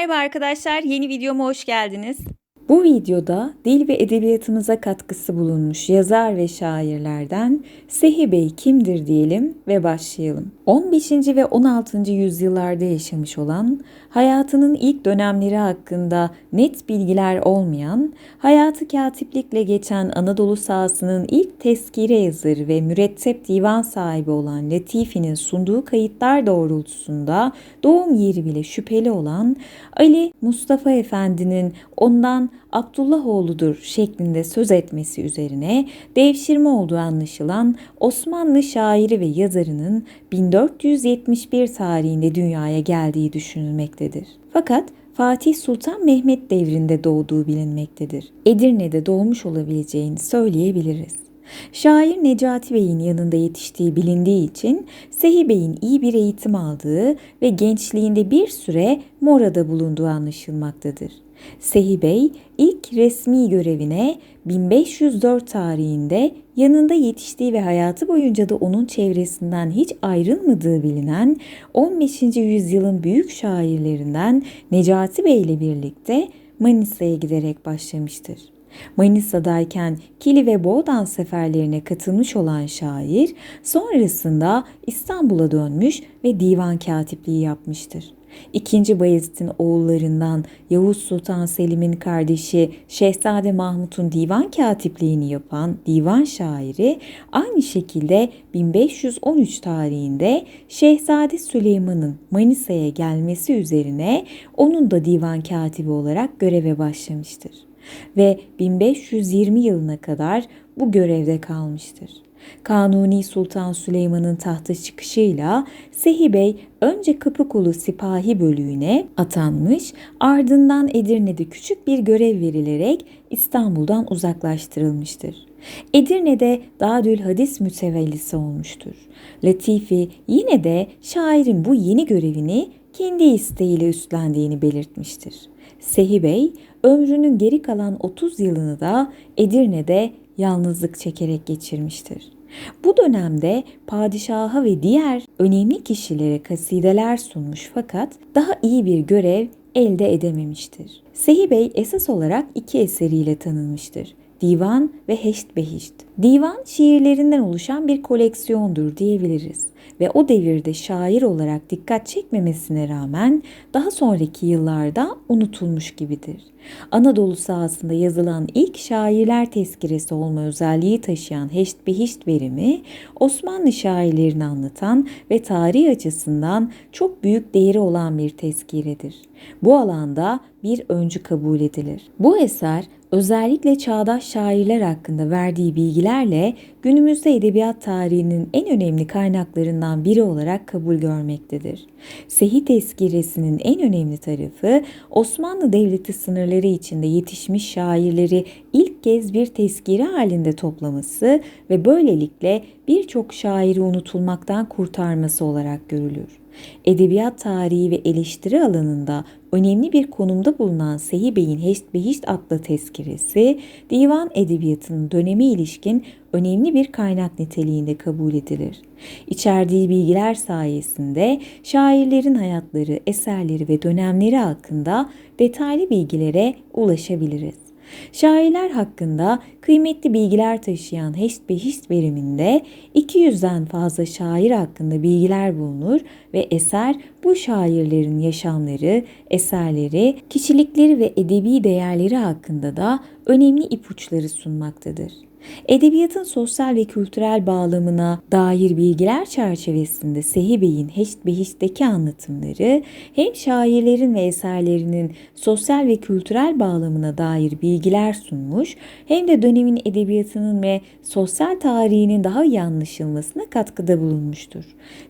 Merhaba arkadaşlar, yeni videoma hoş geldiniz. Bu videoda dil ve edebiyatımıza katkısı bulunmuş yazar ve şairlerden Sehi Bey kimdir diyelim ve başlayalım. 15. ve 16. yüzyıllarda yaşamış olan, hayatının ilk dönemleri hakkında net bilgiler olmayan, hayatı katiplikle geçen Anadolu sahasının ilk tezkire yazarı ve mürettep divan sahibi olan Latifi'nin sunduğu kayıtlar doğrultusunda doğum yeri bile şüpheli olan Ali Mustafa Efendi'nin ondan Abdullah oğludur şeklinde söz etmesi üzerine devşirme olduğu anlaşılan Osmanlı şairi ve yazarının 1471 tarihinde dünyaya geldiği düşünülmektedir. Fakat Fatih Sultan Mehmet devrinde doğduğu bilinmektedir. Edirne'de doğmuş olabileceğini söyleyebiliriz. Şair Necati Bey'in yanında yetiştiği bilindiği için Sehi Bey'in iyi bir eğitim aldığı ve gençliğinde bir süre Mora'da bulunduğu anlaşılmaktadır. Sehi Bey ilk resmi görevine 1504 tarihinde yanında yetiştiği ve hayatı boyunca da onun çevresinden hiç ayrılmadığı bilinen 15. yüzyılın büyük şairlerinden Necati Bey ile birlikte Manisa'ya giderek başlamıştır. Manisa'dayken Kili ve Boğdan seferlerine katılmış olan şair sonrasında İstanbul'a dönmüş ve divan katipliği yapmıştır. İkinci Bayezid'in oğullarından Yavuz Sultan Selim'in kardeşi Şehzade Mahmut'un divan katipliğini yapan divan şairi aynı şekilde 1513 tarihinde Şehzade Süleyman'ın Manisa'ya gelmesi üzerine onun da divan katibi olarak göreve başlamıştır ve 1520 yılına kadar bu görevde kalmıştır. Kanuni Sultan Süleyman'ın tahta çıkışıyla Sehi Bey önce Kapıkulu Sipahi bölüğüne atanmış, ardından Edirne'de küçük bir görev verilerek İstanbul'dan uzaklaştırılmıştır. Edirne'de Dadül Hadis mütevellisi olmuştur. Latifi yine de şairin bu yeni görevini kendi isteğiyle üstlendiğini belirtmiştir. Sehi Bey ömrünün geri kalan 30 yılını da Edirne'de yalnızlık çekerek geçirmiştir. Bu dönemde padişaha ve diğer önemli kişilere kasideler sunmuş fakat daha iyi bir görev elde edememiştir. Sehi Bey esas olarak iki eseriyle tanınmıştır. Divan ve Heşt Behişt. Divan şiirlerinden oluşan bir koleksiyondur diyebiliriz ve o devirde şair olarak dikkat çekmemesine rağmen daha sonraki yıllarda unutulmuş gibidir. Anadolu sahasında yazılan ilk şairler tezkiresi olma özelliği taşıyan Heşt Behişt verimi Osmanlı şairlerini anlatan ve tarih açısından çok büyük değeri olan bir tezkiredir. Bu alanda bir öncü kabul edilir. Bu eser özellikle çağdaş şairler hakkında verdiği bilgilerle günümüzde edebiyat tarihinin en önemli kaynaklarından biri olarak kabul görmektedir. Sehi tezkiresinin en önemli tarafı Osmanlı Devleti sınırları içinde yetişmiş şairleri ilk kez bir tezkire halinde toplaması ve böylelikle birçok şairi unutulmaktan kurtarması olarak görülür. Edebiyat tarihi ve eleştiri alanında önemli bir konumda bulunan Sehi Bey'in Heşt Behişt adlı tezkiresi, divan edebiyatının dönemi ilişkin önemli bir kaynak niteliğinde kabul edilir. İçerdiği bilgiler sayesinde şairlerin hayatları, eserleri ve dönemleri hakkında detaylı bilgilere ulaşabiliriz. Şairler hakkında kıymetli bilgiler taşıyan Heşt Behişt veriminde 200'den fazla şair hakkında bilgiler bulunur ve eser bu şairlerin yaşamları, eserleri, kişilikleri ve edebi değerleri hakkında da önemli ipuçları sunmaktadır. Edebiyatın sosyal ve kültürel bağlamına dair bilgiler çerçevesinde Sehi Bey'in Heşt Behişt'teki anlatımları hem şairlerin ve eserlerinin sosyal ve kültürel bağlamına dair bilgiler sunmuş hem de dönemin edebiyatının ve sosyal tarihinin daha iyi anlaşılmasına katkıda bulunmuştur.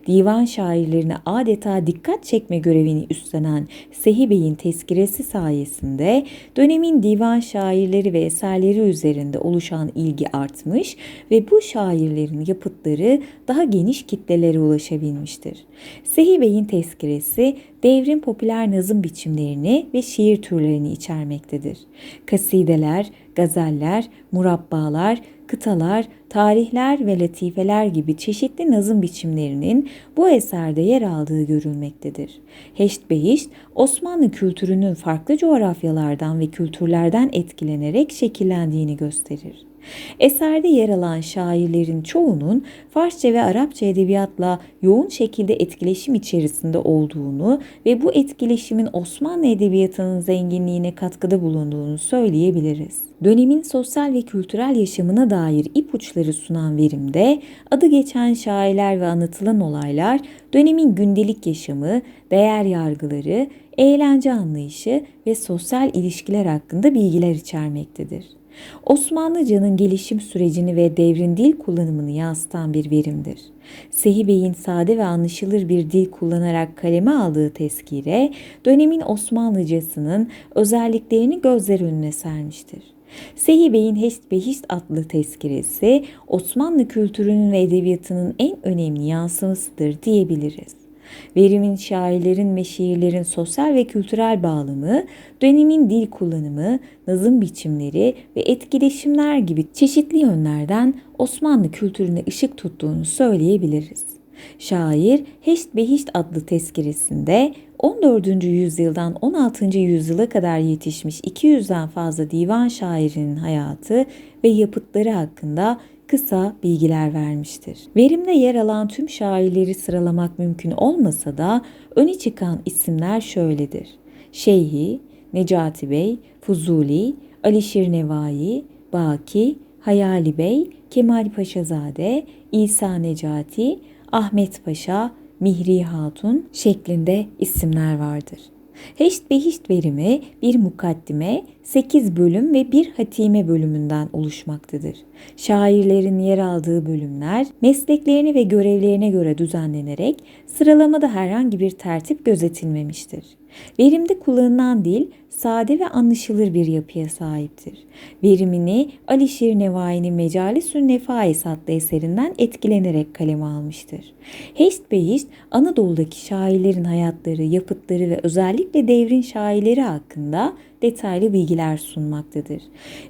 Divan şairlerine adeta dikkat çekme görevini üstlenen Sehi Bey'in tezkiresi sayesinde dönemin divan şairleri ve eserleri üzerinde oluşan ilgi ilgi artmış ve bu şairlerin yapıtları daha geniş kitlelere ulaşabilmiştir. Sehi Bey'in tezkiresi devrin popüler nazım biçimlerini ve şiir türlerini içermektedir. Kasideler, gazeller, murabbalar, kıtalar, tarihler ve latifeler gibi çeşitli nazım biçimlerinin bu eserde yer aldığı görülmektedir. Heşt Behişt, Osmanlı kültürünün farklı coğrafyalardan ve kültürlerden etkilenerek şekillendiğini gösterir. Eserde yer alan şairlerin çoğunun Farsça ve Arapça edebiyatla yoğun şekilde etkileşim içerisinde olduğunu ve bu etkileşimin Osmanlı edebiyatının zenginliğine katkıda bulunduğunu söyleyebiliriz. Dönemin sosyal ve kültürel yaşamına dair ipuçları sunan verimde adı geçen şairler ve anlatılan olaylar dönemin gündelik yaşamı, değer yargıları, eğlence anlayışı ve sosyal ilişkiler hakkında bilgiler içermektedir. Osmanlıcanın gelişim sürecini ve devrin dil kullanımını yansıtan bir verimdir. Sehi Bey'in sade ve anlaşılır bir dil kullanarak kaleme aldığı tezkire, dönemin Osmanlıcasının özelliklerini gözler önüne sermiştir. Sehi Bey'in Heşt Behişt adlı tezkiresi Osmanlı kültürünün ve edebiyatının en önemli yansımasıdır diyebiliriz. Verimin şairlerin ve şiirlerin sosyal ve kültürel bağlamı, dönemin dil kullanımı, nazım biçimleri ve etkileşimler gibi çeşitli yönlerden Osmanlı kültürüne ışık tuttuğunu söyleyebiliriz. Şair Heşt Behişt adlı tezkiresinde 14. yüzyıldan 16. yüzyıla kadar yetişmiş 200'den fazla divan şairinin hayatı ve yapıtları hakkında kısa bilgiler vermiştir. Verimde yer alan tüm şairleri sıralamak mümkün olmasa da öne çıkan isimler şöyledir. Şeyhi, Necati Bey, Fuzuli, Alişir Nevai, Baki, Hayali Bey, Kemal Paşazade, İsa Necati, Ahmet Paşa, Mihri Hatun şeklinde isimler vardır. Heşt Behişt verimi bir mukaddime, 8 bölüm ve bir hatime bölümünden oluşmaktadır. Şairlerin yer aldığı bölümler mesleklerini ve görevlerine göre düzenlenerek sıralamada herhangi bir tertip gözetilmemiştir. Verimde kullanılan dil sade ve anlaşılır bir yapıya sahiptir. Verimini Alişir Nevai'nin Mecalis-ü Nefais adlı eserinden etkilenerek kaleme almıştır. Heşt Behişt, Anadolu'daki şairlerin hayatları, yapıtları ve özellikle devrin şairleri hakkında detaylı bilgiler sunmaktadır.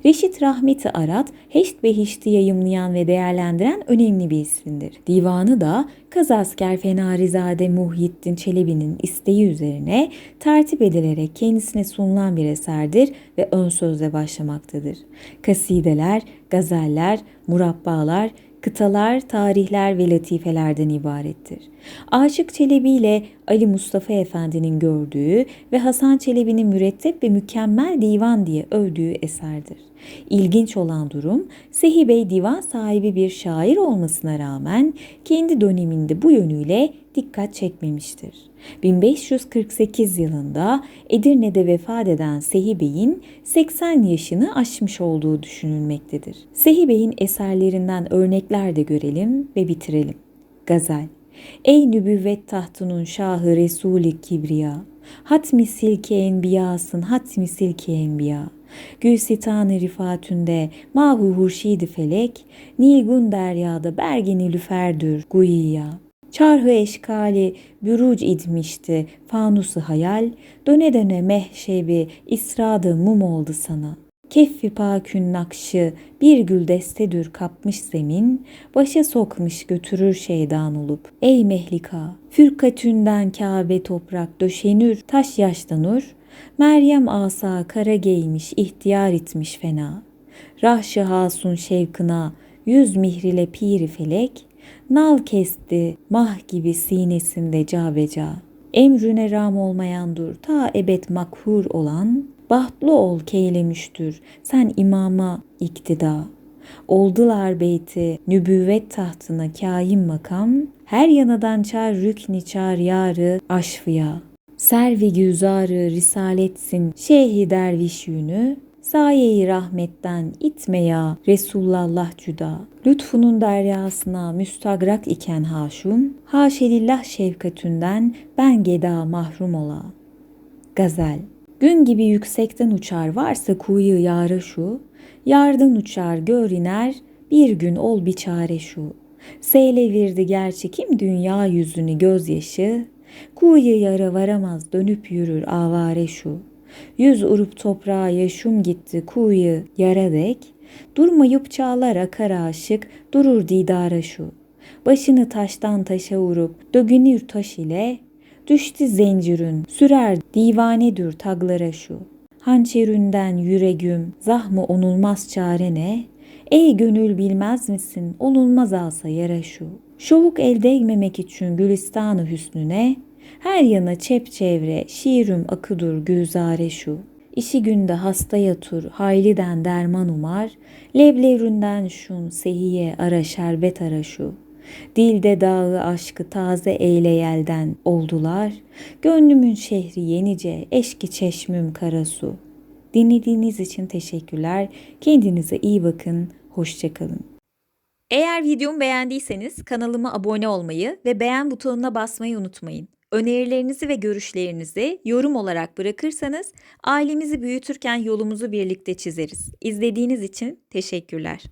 Reşit Rahmeti Arat, Heşt Behişt'i yayımlayan ve değerlendiren önemli bir isimdir. Divanı da Kazasker Fenarizade Muhyiddin Çelebi'nin isteği üzerine tertip edilerek kendisine sunulan bir eserdir ve ön sözle başlamaktadır. Kasideler, gazeller, murabbalar, kıtalar, tarihler ve latifelerden ibarettir. Aşık Çelebi ile Ali Mustafa Efendi'nin gördüğü ve Hasan Çelebi'nin mürettep ve mükemmel divan diye övdüğü eserdir. İlginç olan durum Sehi Bey divan sahibi bir şair olmasına rağmen kendi döneminde bu yönüyle dikkat çekmemiştir. 1548 yılında Edirne'de vefat eden Sehi Bey'in 80 yaşını aşmış olduğu düşünülmektedir. Sehi Bey'in eserlerinden örnekler de görelim ve bitirelim. Gazel Ey nübüvvet tahtının şahı Resulü Kibriya, hatmi silke enbiyasın hatmi silke enbiya. Gülsitan-ı rifatünde mahu hurşidi felek, Nilgun deryada bergeni lüferdür guyya. Çarhı eşkali bürüc idmişti fanusu hayal, döne döne mehşebi isradı mum oldu sana. Keffi pakün nakşı bir gül destedür kapmış zemin, başa sokmuş götürür şeydan olup. Ey mehlika, fürkatünden Kabe toprak döşenür, taş yaşlanır, Meryem asa kara giymiş ihtiyar itmiş fena. Rahşı hasun şevkına yüz mihrile piri felek, nal kesti mah gibi sinesinde cabeca. Emrüne ram olmayan dur ta ebed makhur olan, bahtlı ol keylemiştür sen imama iktida. Oldular beyti nübüvvet tahtına kaim makam, her yanadan çar rükni çar yarı aşfıya. Servi güzarı risaletsin şeyhi derviş yünü, Sayeyi rahmetten itme ya Resulullah cüda. Lütfunun deryasına müstagrak iken haşum, haşelillah şefkatünden ben geda mahrum ola. Gazel Gün gibi yüksekten uçar varsa kuyu yara şu, yardan uçar gör iner, bir gün ol bir çare şu. Seyle virdi gerçi kim dünya yüzünü gözyaşı, kuyu yara varamaz dönüp yürür avare şu. Yüz urup toprağa yaşum gitti kuyu yara dek, Durmayıp çağlar akar aşık, durur didara şu. Başını taştan taşa vurup, dögünür taş ile, düştü zencirün, sürer divanedür taglara şu. Hançeründen yüregüm, zahmı onulmaz çare ne? Ey gönül bilmez misin, onulmaz alsa yara şu. Şovuk el değmemek için gülistanı hüsnüne, her yana çepçevre, şiirim akıdur güzare şu. İşi günde hasta yatur, hayliden derman umar, levlevründen şun, sehiye ara şerbet ara şu. Dilde dağı aşkı taze eyle yelden oldular, gönlümün şehri yenice, eşki çeşmüm karasu. Dinlediğiniz için teşekkürler. Kendinize iyi bakın. Hoşçakalın. Eğer videomu beğendiyseniz kanalıma abone olmayı ve beğen butonuna basmayı unutmayın. Önerilerinizi ve görüşlerinizi yorum olarak bırakırsanız ailemizi büyütürken yolumuzu birlikte çizeriz. İzlediğiniz için teşekkürler.